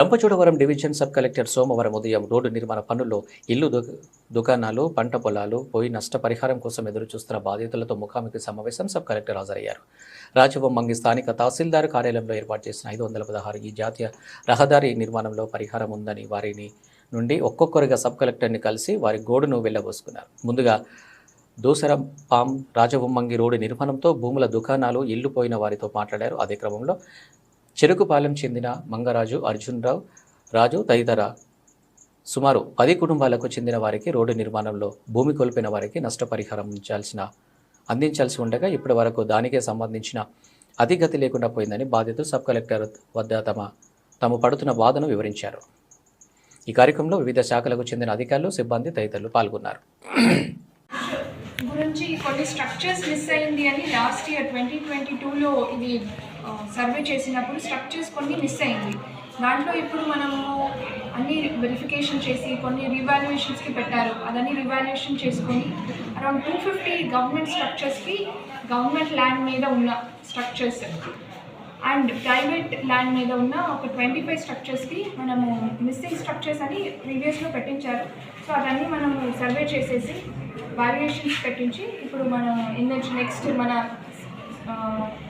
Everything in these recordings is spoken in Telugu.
రంపచోడవరం డివిజన్ సబ్ కలెక్టర్ సోమవారం ఉదయం రోడ్డు నిర్మాణ పనుల్లో ఇల్లు దు- దుకాణాలు పంట పొలాలు పోయి నష్టపరిహారం కోసం ఎదురు చూస్తున్న బాధితులతో ముఖాముఖి సమావేశం సబ్ కలెక్టర్ హాజరయ్యారు. రాజవొమ్మంగి స్థానిక తహసీల్దార్ కార్యాలయంలో ఏర్పాటు చేసిన ఐదు వందల పదహారు ఈ జాతీయ రహదారి నిర్మాణంలో పరిహారం ఉందని వారిని నుండి ఒక్కొక్కరిగా సబ్ కలెక్టర్ని కలిసి వారి గోడును వెళ్ళబోసుకున్నారు. ముందుగా దూసరం పాం రాజవొమ్మంగి రోడ్డు నిర్మాణంతో భూముల దుకాణాలు ఇల్లు పోయిన వారితో మాట్లాడారు. అదే క్రమంలో చెరుకుపాలెం చెందిన మంగరాజు అర్జున్రావు రాజు తదితర సుమారు పది కుటుంబాలకు చెందిన వారికి రోడ్డు నిర్మాణంలో భూమి కోల్పోయిన వారికి నష్టపరిహారం ఉంచాల్సిన అందించాల్సి ఉండగా ఇప్పటి వరకు దానికే సంబంధించిన అతిగతి లేకుండా పోయిందని బాధితులు సబ్ కలెక్టర్ వద్ద తమ తాము పడుతున్న బాధను వివరించారు. ఈ కార్యక్రమంలో వివిధ శాఖలకు చెందిన అధికారులు సిబ్బంది తదితరులు పాల్గొన్నారు. గురించి కొన్ని స్ట్రక్చర్స్ మిస్ అయింది అని లాస్ట్ ఇయర్ ట్వంటీ ట్వంటీ టూలో ఇది సర్వే చేసినప్పుడు స్ట్రక్చర్స్ కొన్ని మిస్ అయింది. దాంట్లో ఇప్పుడు మనము అన్ని వెరిఫికేషన్ చేసి కొన్ని రివాల్యుయేషన్స్కి పెట్టారు. అదన్నీ రివాల్యుయేషన్ చేసుకొని అరౌండ్ టూ ఫిఫ్టీ గవర్నమెంట్ స్ట్రక్చర్స్కి గవర్నమెంట్ ల్యాండ్ మీద ఉన్న స్ట్రక్చర్స్ అండ్ ప్రైవేట్ ల్యాండ్ మీద ఉన్న ఒక ట్వంటీ ఫైవ్ స్ట్రక్చర్స్కి మనము మిస్సింగ్ స్ట్రక్చర్స్ అని ప్రీవియస్లో పెట్టించారు. సో అవన్నీ మనము సర్వే చేసేసి వాల్యుయేషన్స్ పెట్టించి ఇప్పుడు మనం ఎన్హెచ్ నెక్స్ట్ మన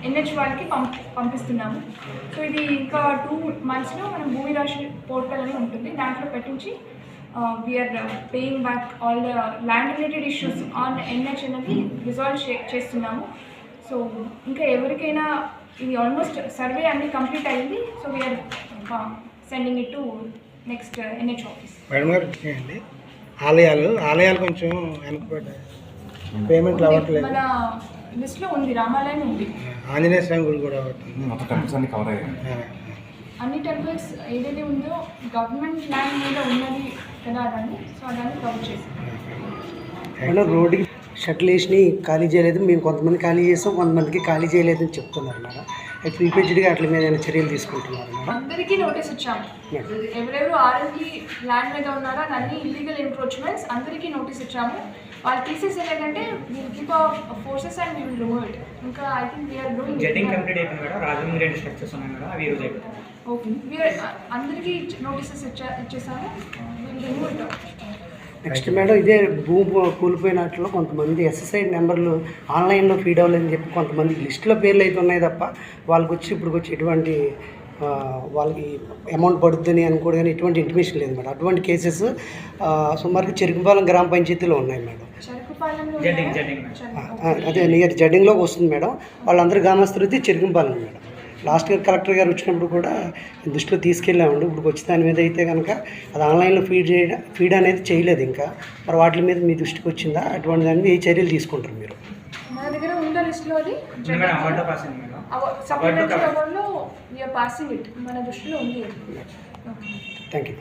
ఎన్హెచ్ వాళ్ళకి పంప్ పంపిస్తున్నాము. సో ఇది ఇంకా టూ మంత్స్లో మనం భూమి రాశి పోర్టల్ అని ఉంటుంది. దాంట్లో పెట్టించి we're paying back all the land related issues on NH అనేది రిజాల్వ్ చేస్తున్నాము. సో ఇంకా ఎవరికైనా ఇది ఆల్మోస్ట్ సర్వే అన్ని కంప్లీట్ అయింది. So we're sending it to next NH office madam గారు ఆలయాలు ఆలయాలు కొంచెం వెనకబడ్డాయి పేమెంట్లు అవ్వట్లేదు మన లిస్ట్లో ఉంది రామాలయం ఉంది. ఆంజనేయ స్వామి గుడి కూడా అవ్వట్లేదు మొత్తం కవర్ అన్ని టెంపుల్స్ ఏదైతే ఉందో గవర్నమెంట్ ల్యాండ్ మీద ఉన్నది కదా సో అదాన్ని కవర్ చేసి రోడ్డుకి షట్లు వేసి ఖాళీ చేయలేదు మేము కొంతమంది ఖాళీ చేస్తాం కొంతమందికి ఖాళీ చేయలేదని చెప్తున్నారు మేడం. అది ప్రీపెయిడ్గా అట్ల మీద ఏమైనా చర్యలు తీసుకుంటున్నారు అందరికీ నోటీస్ ఇచ్చాము. ఎవరెవరు ఆర్ఎంకి ల్యాండ్ మీద ఉన్నారో అది అన్ని ఇల్లీగల్ ఎంక్రోచ్మెంట్స్ అందరికీ నోటీస్ ఇచ్చాము. వాళ్ళు తీసేసేలేదంటే will keep forces and will remove it ఇంకా I think we're doing getting complete అయిపోయింది మేడం. రాజమండ్రి రెండు స్ట్రక్చర్స్ ఉన్నాయి మేడం. అవి ఈరోజు అయిపోతాయి. ఓకే వీఆర్ అందరికీ నోటీసెస్ ఇచ్చా ఇచ్చేసాము. Will remove it next madam ఇదే భూమి కూలిపోయినట్లు కొంతమంది ఎస్ఎస్ఐ నెంబర్లు ఆన్లైన్లో ఫీడ్ అవ్వలేదని చెప్పి కొంతమంది లిస్టులో పేర్లు అయితే ఉన్నాయి తప్ప వాళ్ళకి వచ్చి ఇప్పుడు వచ్చి ఎటువంటి వాళ్ళకి అమౌంట్ పడుతుందని అనుకోడు కానీ ఎటువంటి ఇంటిమేషన్ లేదు మేడం. అటువంటి కేసెస్ సుమారుగా చెరుకుపాలెం గ్రామ పంచాయతీలో ఉన్నాయి మేడం. అదే నియర్ జడ్డింగ్లోకి వస్తుంది మేడం. వాళ్ళందరూ గ్రామస్తులు అయితే Cherukupalem madam. Last year collector గారు వచ్చినప్పుడు కూడా దృష్టిలో తీసుకెళ్ళామండి. ఇప్పుడు వచ్చి దాని మీద అయితే కనుక అది ఆన్లైన్లో ఫీడ్ చేయడం ఫీడ్ అనేది చేయలేదు ఇంకా. మరి వాటి మీద మీ దృష్టికి వచ్చిందా? అటువంటి దాని మీద ఏ చర్యలు తీసుకుంటారు మీరు? మన దగ్గర ఉందా లిస్ట్లో అది? ఉంది మేడం అవార్డు పాస్ అయింది మేడం. సప్లిమెంటరీ అవార్డులో వీఆర్ పాసింగ్ ఇట్ మన దృష్టిలో ఉంది. Okay thank you